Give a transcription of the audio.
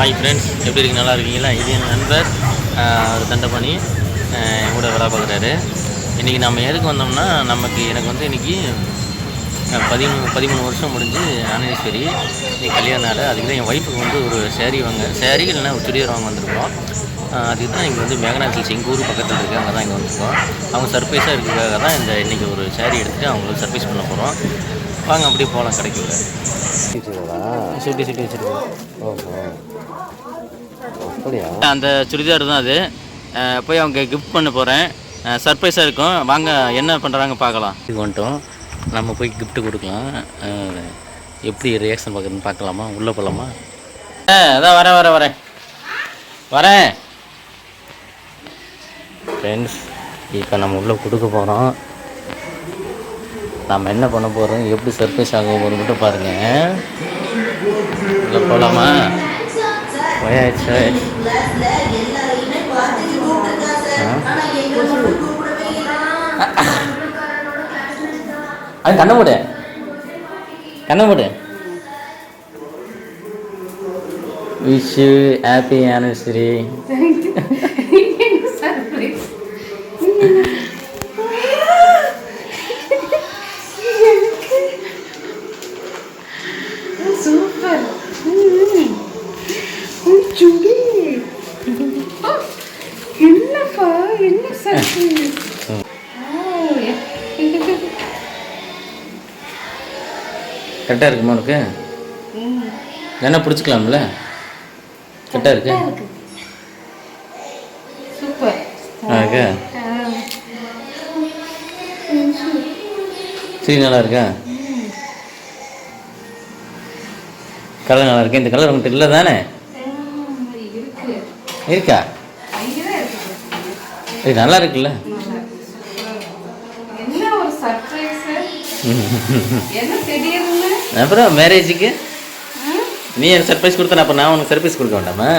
Hi friends எப்படி இருக்கீங்க? நல்லா இருக்கீங்களா? இது என் நண்பர் ஒரு தண்டபாணி என் கூட வேலை பார்க்குறாரு. இன்றைக்கி நம்ம எதுக்கு வந்தோம்னா நமக்கு எனக்கு வந்து இன்றைக்கி பதிமூணு பதிமூணு வருஷம் முடிஞ்சு ஆனேஸ்வரி இன்னைக்கு கல்யாண நாள் அதுக்கு தான் என் ஒய்ஃபுக்கு வந்து ஒரு சேரீ வாங்க சேரீ இல்லைன்னா ஒரு சுடிதார் வாங்க வந்திருக்கோம். அதுக்கு தான் இங்கே வந்து மேகனா சில்ஸ் எங்கள் ஊர் பக்கத்தில் இருக்குது அங்கே தான் இங்கே வந்திருக்கோம். அவங்க சர்ப்ரைஸாக இருக்கிறதுக்காக தான் இந்த இன்றைக்கி ஒரு சேரீ எடுத்துகிட்டு அவங்களுக்கு சர்ப்ரைஸ் பண்ண போகிறோம் வாங்க அப்படியே போகலாம் கிடைக்கல சுட்டி சுட்டி வச்சுருக்கோம் ஓஹோ. அப்படியா? அந்த சுடிதார் தான் அது. போய் அவங்க கிஃப்ட் பண்ண போகிறேன் சர்ப்ரைஸாக இருக்கும். வாங்க என்ன பண்ணுறாங்க பார்க்கலாம். வந்துட்டோம். நம்ம போய் gift கொடுக்கலாம். எப்படி ரியாக்ஷன் பார்க்குறதுன்னு பார்க்கலாமா? உள்ளே போகலாமா ஆ அதான் வரேன் வரேன் வரேன். வரேன். ஃப்ரெண்ட்ஸ் இப்போ நம்ம உள்ளே கொடுக்க போகிறோம் நம்ம என்ன பண்ண போகிறோம் எப்படி சர்ப்ரைஸ் ஆக போகிறோம் மட்டும் பாருங்கள் போகலாமா வயாச்சு அது கண்ணை மூடு. கண்ணை மூடு. Wish happy anniversary surprise super சுடி என்னப்பா என்ன சர்ப்ரைஸ் கரெக்டாக இருக்குமா உனக்கு? என்ன பிடிச்சிக்கலாம்ல? கரெக்டாக இருக்கு? சரி நல்லா இருக்கா? கலர் நல்லா இருக்கு. இந்த கலர் உங்கள்கிட்ட இல்லை தானே இருக்கு? இது நல்லா இருக்குல்ல? அப்புறம் மேரேஜுக்கு? நீ எனக்கு சர்ப்ரைஸ் கொடுத்தா அப்போ நான் உனக்கு சர்ப்ரைஸ் கொடுக்க வேண்டாமா?